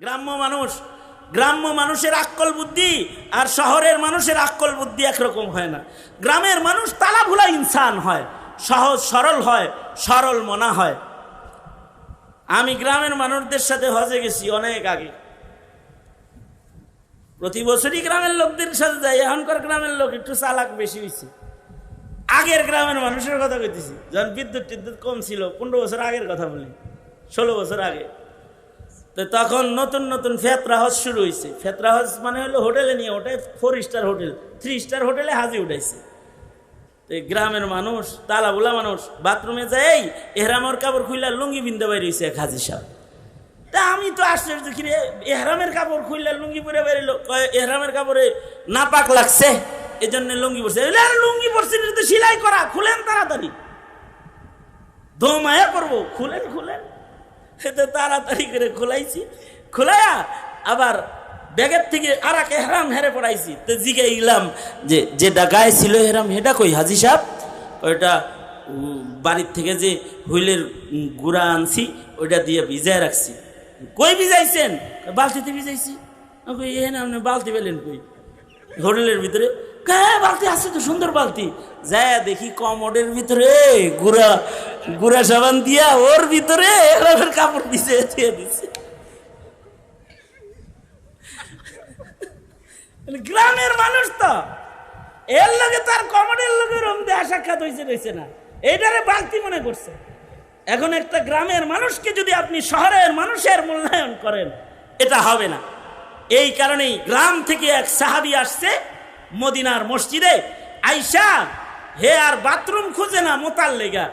গ্রাম্য মানুষ। গ্রাম্য মানুষের আক্কল বুদ্ধি আর শহরের মানুষের আক্কল বুদ্ধি একরকম হয় না। গ্রামের মানুষ তালাভুলা ইনসান হয়, সহজ সরল হয়, সরল মনা হয়। আমি গ্রামের মানুষদের সাথে হজে গেছি অনেক আগে। প্রতি বছরই গ্রামের লোকদের সাথে যাই, এখনকার গ্রামের লোক একটু চালাক বেশি হয়েছে আগের গ্রামের মানুষের কথা কইতেছি, যখন বিদ্যুৎ টিদ্যুৎ কম ছিল, পনেরো বছর আগের কথা বলি, ষোলো বছর আগে। তো তখন নতুন নতুন ফেতরা হজ শুরু হয়েছে ফেতরা হজ মানে হলো হোটেলে নিয়ে ওটাই four star hotel three star হোটেলে হাজি উঠাইছে। তো এই গ্রামের মানুষ, তালাবুলা মানুষ, বাথরুমে যাই, এহরামর কাপড় খুললে লুঙ্গি বিন্দা বাইরে হয়েছে এক হাজি সাহেব। তা আমি তো আশ্চর্য কি রে, এহরামের কাপড় খুললে লুঙ্গি পরে বেরিল এহরামের কাপড়ে নাপাক লাগছে এই জন্য লুঙ্গি আরে, লুঙ্গি পরছে তো সেলাই করা, খুলেন তাড়াতাড়ি। ধোমায়া করব, খুলেন খুলেন। তো তাড়াতাড়ি করে খোলাইছি। খোলাইয়া আবার ব্যাগের থেকে আর এক হেরাম হেরে পড়াইছি। তো জিগে গেলাম যে যেটা গায়ে ছিল হেরাম হেটা কই? হাজি সাহেব? ওইটা বাড়ির থেকে যে হুইলের গুড়া আনছি ওইটা দিয়ে ভিজায় রাখছি। কই ভিজাইছেন? বালতিতে ভিজাইছি? কই, এ না আপনি বালতি পেলেন কই? হোটেলের ভিতরে। বালতি? আছে তো সুন্দর বালতি। যায় দেখি কমোডের ভিতরে গুড়া গুড়া সাবান দিয়া ওর ভিতরে কাপড় দিছে, দিয়ে দিছে। মানে গ্রামের মানুষ তো। এর লগে তার কমোডের লগে রম দেয়া সাক্ষাৎ হয়েছে রয়েছে না। এইটারে বালতি মনে করছে। এখন একটা গ্রামের মানুষকে যদি আপনি শহরের মানুষের মূল্যায়ন করেন, এটা হবে না। এই কারণেই গ্রাম থেকে এক সাহাবি আসছে মদিনার মসজিদে আইসা, হে আর বাথরুম খুঁজে না মোতার লেগা।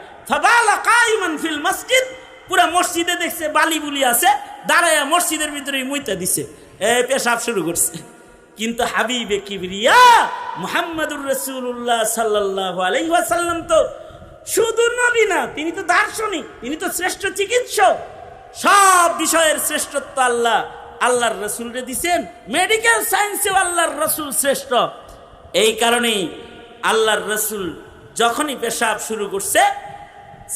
ফিল মসজিদ, পুরা মসজিদে দেখছে বালি বুলি আছে, দাঁড়ায় মসজিদের ভিতরে মুইতা দিছে। এ, পেশাব শুরু করছে। কিন্তু হাবিবে কিবরিয়া, মুহাম্মাদুর রসুল্লাহ সাল্লাহ আলহাসাল্লাম তো শুধু নবী না, তিনি তো দার্শনিক, তিনি তো শ্রেষ্ঠ চিকিৎসক। সব বিষয়ের শ্রেষ্ঠত্ব আল্লাহ, আল্লাহর রসুলরে দিছেন। মেডিকেল সায়েন্সেও আল্লাহর রসুল শ্রেষ্ঠ। এই কারণেই আল্লাহর রসুল যখনই পেশাব শুরু করছে,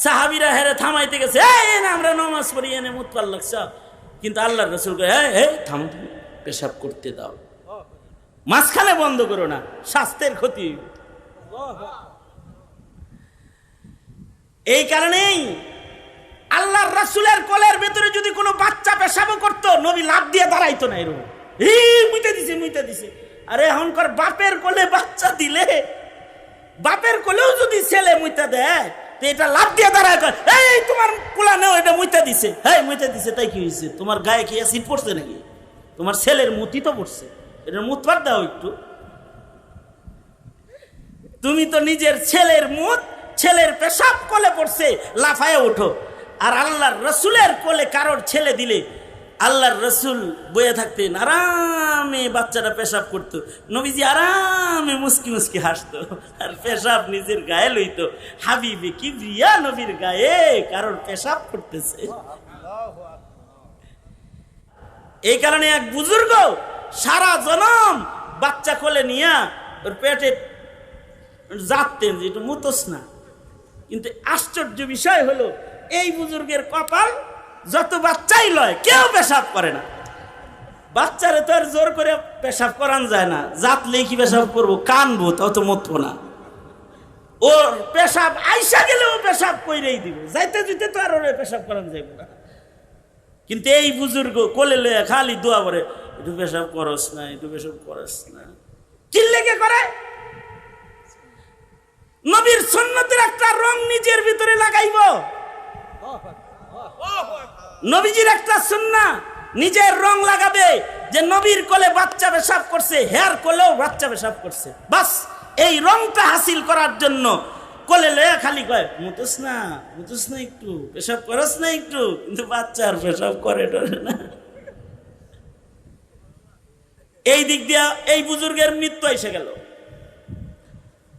সাহাবিরা হেরে থামাইতে গেছে আমরা নমাজ পড়ি, এনে মুতপাল লাগছ। কিন্তু আল্লাহর রসুল থামো তুমি, পেশাব করতে দাও। মাঝখানে বন্ধ করো না, স্বাস্থ্যের ক্ষতি। এই কারণেই আল্লাহর রাসুলের কোলের ভেতরে যদি কোনো বাচ্চা পেশাবো করতো, নবী লাভ দিয়ে দাঁড়াইতো না এরকম। হি, মুইতে দিছে মুইতে দিছে। আরে এখনকার বাপের কোলে বাচ্চা দিলে, বাপের কোলেও যদি ছেলে মুইতে দেয়, তো এটা লাভ দিয়ে দাঁড়ায় এই, তোমার কোলা নেও, এটা মুইতে দিছে। হ্যাঁ মুইতে দিছে, তাই কি হয়েছে তোমার গায়ে কি অ্যাসিড পড়ছে নাকি? তোমার ছেলের মুতি তো পড়ছে। এটা মুতবার দাও একটু। তুমি তো নিজের ছেলের মুখ ছেলের পেশাব কোলে পড়ছে, লাফায় ওঠো। আর আল্লাহর রসুলের কোলে কারোর ছেলে দিলে আল্লাহর রসুল বয়ে থাকতেন, আরামে বাচ্চাটা পেশাব করতো। নবীজি আরামে মুস্কি মুস্কি হাসতো। আর পেশাব নিজের গায়ে লইতো। হাবিবে কি প্রিয়া নবীর গায়ে কারোর পেশাব করতেছে। এই কারণে এক বুজুর্গ সারা জনম বাচ্চা কোলে নিয়া ওর পেটে যাতেন যে একটু মুতোস না। কিন্তু আশ্চর্য বিষয় হলো, এই বুজুর্গের কপাল যত বাচ্চাই লয়, কেউ পেশাব করে না। বাচ্চারে তো আর জোর করে পেশাব করান যায় না। জাতলেই কি পেশাব করব, কানবো, তত মতবো না। ওর পেশাব আইসা গেলেও পেশাব কইরেই দিব। যাইতে যেতে তো আর ওরে পেশাব করান যাইব না। কিন্তু এই বুজুর্গ কোলে লয়ে খালি দোয়া করে একটু পেশাব করস না, একটু পেশাব করস না। কি লেগে করে? নবীর সন্ন্যতের একটা রং নিজের ভিতরে লাগাইব নবীজির একটা সুন্না, নিজের রং লাগাবে, যে নবীর কোলে বাচ্চা পেশাব করছে, হেয়ার কোলেও বাচ্চা পেশাব করছে। বাস, এই রংটা হাসিল করার জন্য কোলে লয়া খালি কয়, মুতুস না মুতুস না একটু, পেশাব করস না একটু। কিন্তু বাচ্চার পেশাব করে টরে না। এই দিক দিয়া এই বুজুর্গের মৃত্যু এসে গেল।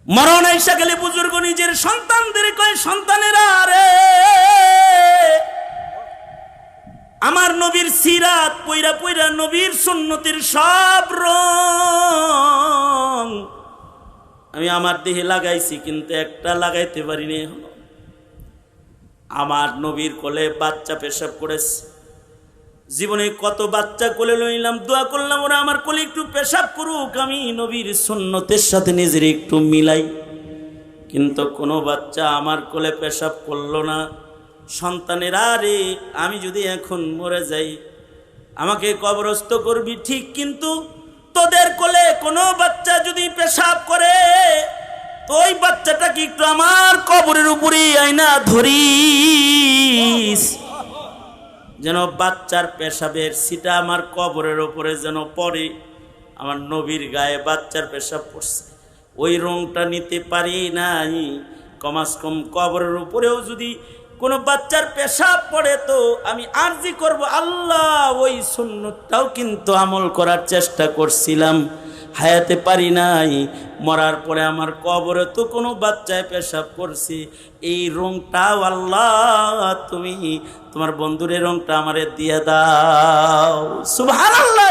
মরণ আইসা গেলে বুজুর্গ নিজের সন্তানদের কয়, সন্তানেরা রে আমার নবীর সিরাত পইরা পইরা নবীর সুন্নতির সব রং। আমি আমার দেহে লাগাইছি, কিন্তু একটা লাগাইতে পারিনি। এখনও আমার নবীর কোলে বাচ্চা পেশাব করেছে। জীবনে কত বাচ্চা কোলে লইলাম, দোয়া করলাম, ওরা আমার কোলে একটু পেশাব করুক, আমি নবীর সুন্নতের সাথে নিজের একটু মিলাই। কিন্তু কোনো বাচ্চা আমার কোলে পেশাব করল না। সন্তানের আরে আমি যদি এখন মরে যাই, আমাকে কবরস্থ করবি ঠিক, কিন্তু তোদের কোলে কোনো বাচ্চা যদি পেশাব করে ওই বাচ্চাটাকে একটু আমার কবরের উপরেই আইনা ধরিস। যেন বাচ্চার পেশাবের সিটা আমার কবরের ওপরে যেন পড়ে, আমার নবীর গায়ে বাচ্চার পেশাব পড়ছে। ওই রংটা নিতে পারি নাই কমাস কম কবরের উপরেও যদি কোনো বাচ্চার পেশাব পড়ে তো আমি আরজি করব। আল্লাহ, ওই সুন্নতটাও কিন্তু আমল করার চেষ্টা করছিলাম। হায়াতে পারি নাই, মরার পরে আমার কবরে তো কোনো বাচ্চায় পেশাব করছি। এই রংটাও আল্লাহ, তুমি তোমার বন্ধুরের রংটা আমারে দিয়ে দাও। সুবহানাল্লাহ